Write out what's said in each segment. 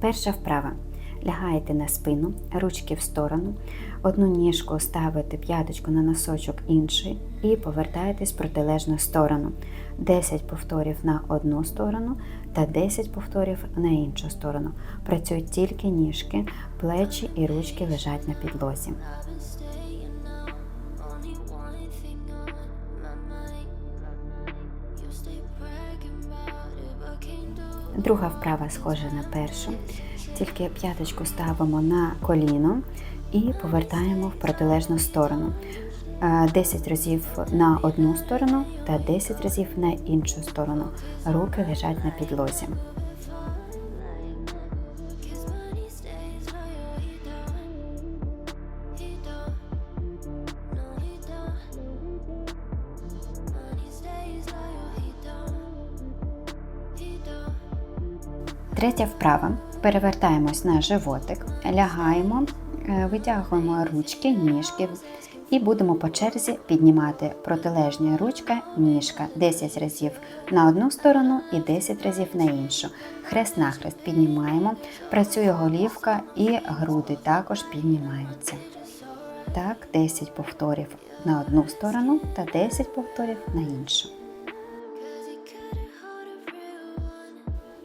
Перша вправа. Лягаєте на спину, ручки в сторону, одну ніжку ставите п'яточку на носочок інший і повертаєтесь в протилежну сторону. 10 повторів на одну сторону та 10 повторів на іншу сторону. Працюють тільки ніжки, плечі і ручки лежать на підлозі. Друга вправа схожа на першу, тільки п'яточку ставимо на коліно і повертаємо в протилежну сторону. Е, 10 разів на одну сторону та 10 разів на іншу сторону. Руки лежать на підлозі. Третя вправа. Перевертаємось на животик, лягаємо, е, витягуємо ручки, ніжки і будемо по черзі піднімати протилежня ручка, ніжка 10 разів на одну сторону і 10 разів на іншу. Хрест нахрест піднімаємо, працює голівка і груди також піднімаються. Так, 10 повторів на одну сторону та 10 повторів на іншу.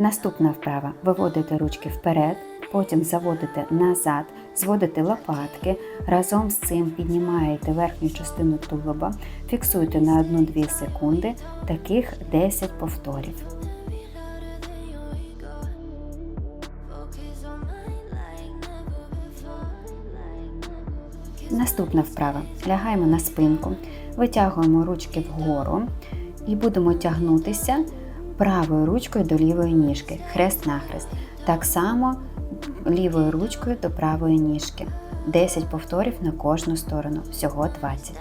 Наступна вправа. Виводите ручки вперед, потім заводите назад, зводите лопатки. Разом з цим піднімаєте верхню частину тулуба, фіксуйте на 1-2 секунди, таких 10 повторів. Наступна вправа. Лягаємо на спинку, витягуємо ручки вгору і будемо тягнутися правою ручкою до лівої ніжки, хрест-нахрест. Так само лівою ручкою до правої ніжки. 10 повторів на кожну сторону, всього 20.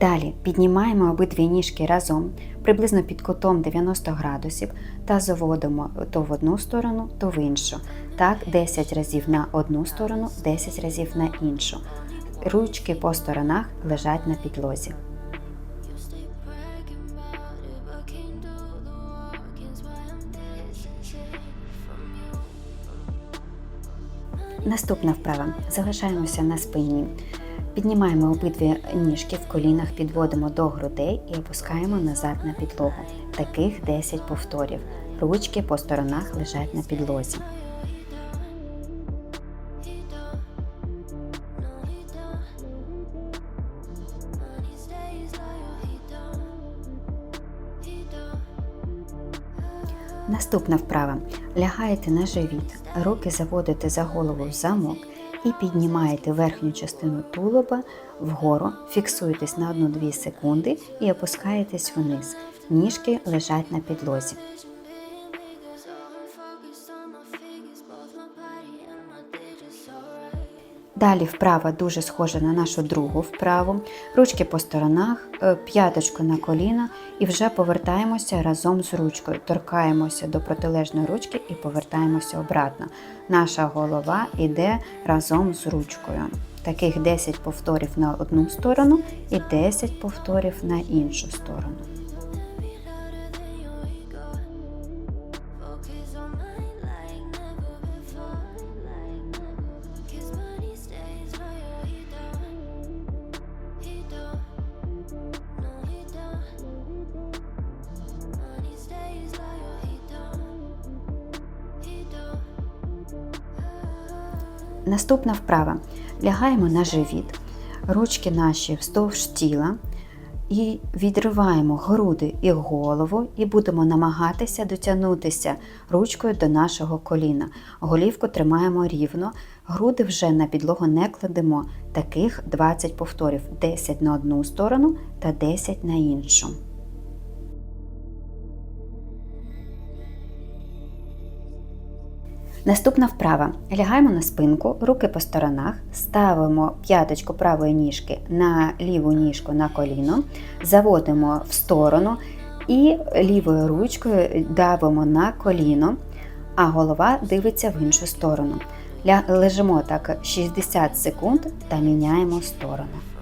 Далі піднімаємо обидві ніжки разом, приблизно під кутом 90 градусів, та заводимо то в одну сторону, то в іншу. Так, 10 разів на одну сторону, 10 разів на іншу. Ручки по сторонах лежать на підлозі. Наступна вправа. Залишаємося на спині. Піднімаємо обидві ніжки в колінах, підводимо до грудей і опускаємо назад на підлогу. Таких 10 повторів. Ручки по сторонах лежать на підлозі. Наступна вправа. Лягаєте на живіт, руки заводите за голову в замок і піднімаєте верхню частину тулуба вгору, фіксуєтесь на 1-2 секунди і опускаєтесь вниз. Ніжки лежать на підлозі. Далі вправа дуже схожа на нашу другу вправу. Ручки по сторонах, е, п'яточку на коліна і вже повертаємося разом з ручкою. Торкаємося до протилежної ручки і повертаємося обратно. Наша голова йде разом з ручкою. Таких 10 повторів на одну сторону і 10 повторів на іншу сторону. Наступна вправа. Лягаємо на живіт, ручки наші вздовж тіла і відриваємо груди і голову, і будемо намагатися дотягнутися ручкою до нашого коліна. Голівку тримаємо рівно, груди вже на підлогу не кладемо. Таких 20 повторів: 10 на одну сторону та 10 на іншу. Наступна вправа. Лягаємо на спинку, руки по сторонах, ставимо п'яточку правої ніжки на ліву ніжку на коліно, заводимо в сторону і лівою ручкою давимо на коліно, а голова дивиться в іншу сторону. Лежимо так 60 секунд та міняємо сторону.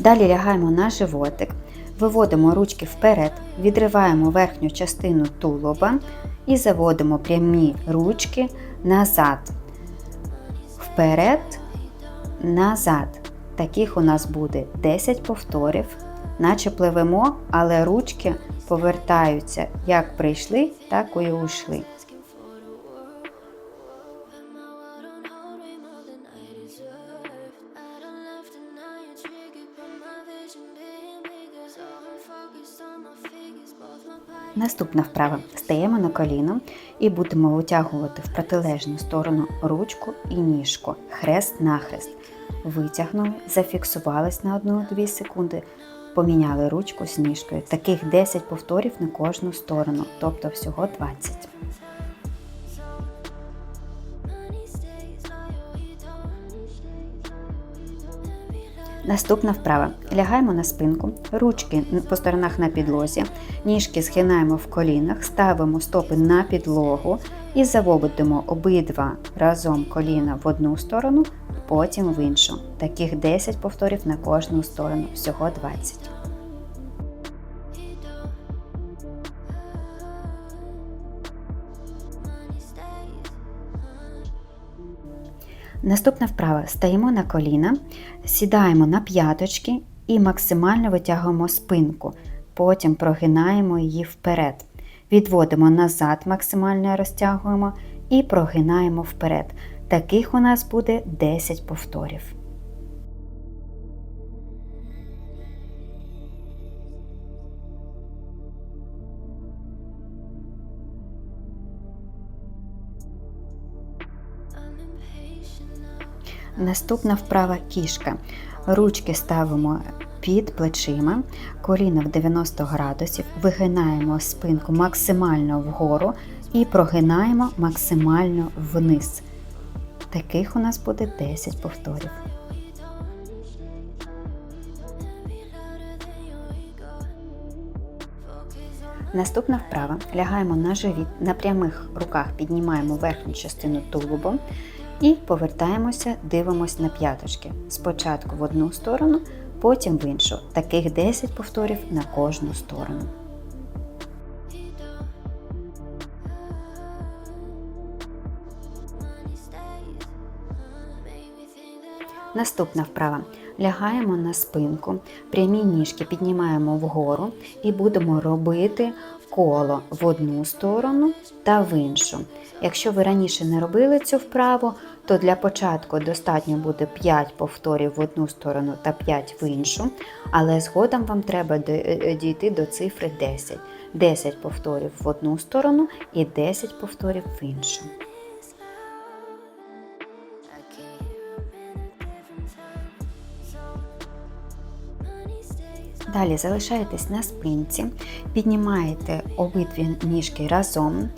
Далі лягаємо на животик, виводимо ручки вперед, відриваємо верхню частину тулуба і заводимо прямі ручки назад. Вперед, назад. Таких у нас буде 10 повторів, наче пливемо, але ручки повертаються як прийшли, так і ушли. Наступна вправа. Стаємо на коліно і будемо витягувати в протилежну сторону ручку і ніжку, хрест нахрест. Витягнули, зафіксувались на 1-2 секунди, поміняли ручку з ніжкою. Таких 10 повторів на кожну сторону, тобто всього 20. Наступна вправа. Лягаємо на спинку, ручки по сторонах на підлозі, ніжки схинаємо в колінах, ставимо стопи на підлогу і заводимо обидва разом коліна в одну сторону, потім в іншу. Таких 10 повторів на кожну сторону, всього 20. Наступна вправа. Стаємо на коліна, сідаємо на п'яточки і максимально витягуємо спинку. Потім прогинаємо її вперед. Відводимо назад, максимально розтягуємо і прогинаємо вперед. Таких у нас буде 10 повторів. Наступна вправа кішка. Ручки ставимо під плечима, коліна в 90 градусів, вигинаємо спинку максимально вгору і прогинаємо максимально вниз. Таких у нас буде 10 повторів. Наступна вправа. Лягаємо на живіт, на прямих руках піднімаємо верхню частину тулубу і повертаємося, дивимося на п'яточки. Спочатку в одну сторону, потім в іншу. Таких 10 повторів на кожну сторону. Наступна вправа. Лягаємо на спинку, прямі ніжки піднімаємо вгору і будемо робити коло в одну сторону та в іншу. Якщо ви раніше не робили цю вправу, то для початку достатньо буде 5 повторів в одну сторону та 5 в іншу, але згодом вам треба е, дійти до цифри 10. 10 повторів в одну сторону і 10 повторів в іншу. Далі залишаєтесь на спинці, піднімаєте обидві ніжки разом,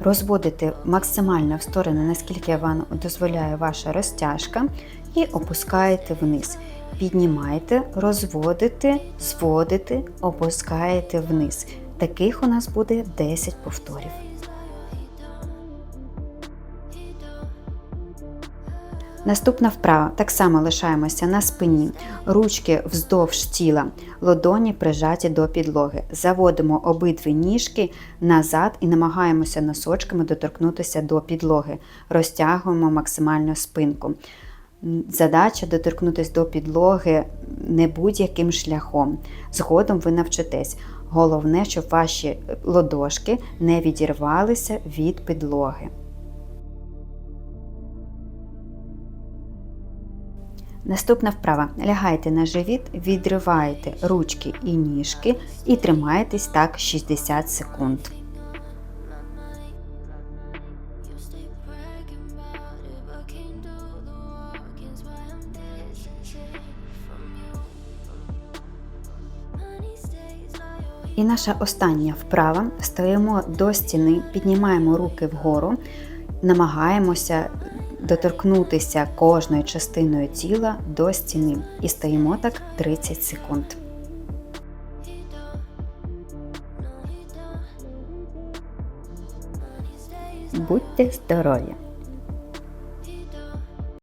розводите максимально в сторони, наскільки вам дозволяє ваша розтяжка, і опускаєте вниз. Піднімаєте, розводите, зводите, опускаєте вниз. Таких у нас буде 10 повторів. Наступна вправа. Так само лишаємося на спині, ручки вздовж тіла, ладоні прижаті до підлоги. Заводимо обидві ніжки назад і намагаємося носочками доторкнутися до підлоги. Розтягуємо максимально спинку. Задача доторкнутися до підлоги не будь-яким шляхом. Згодом ви навчитесь. Головне, щоб ваші ладошки не відірвалися від підлоги. Наступна вправа. Лягайте на живіт, відриваєте ручки і ніжки і тримаєтесь так 60 секунд. І наша остання вправа. Стоїмо до стіни, піднімаємо руки вгору, намагаємося доторкнутися кожною частиною тіла до стіни. І стоїмо так 30 секунд. Будьте здорові!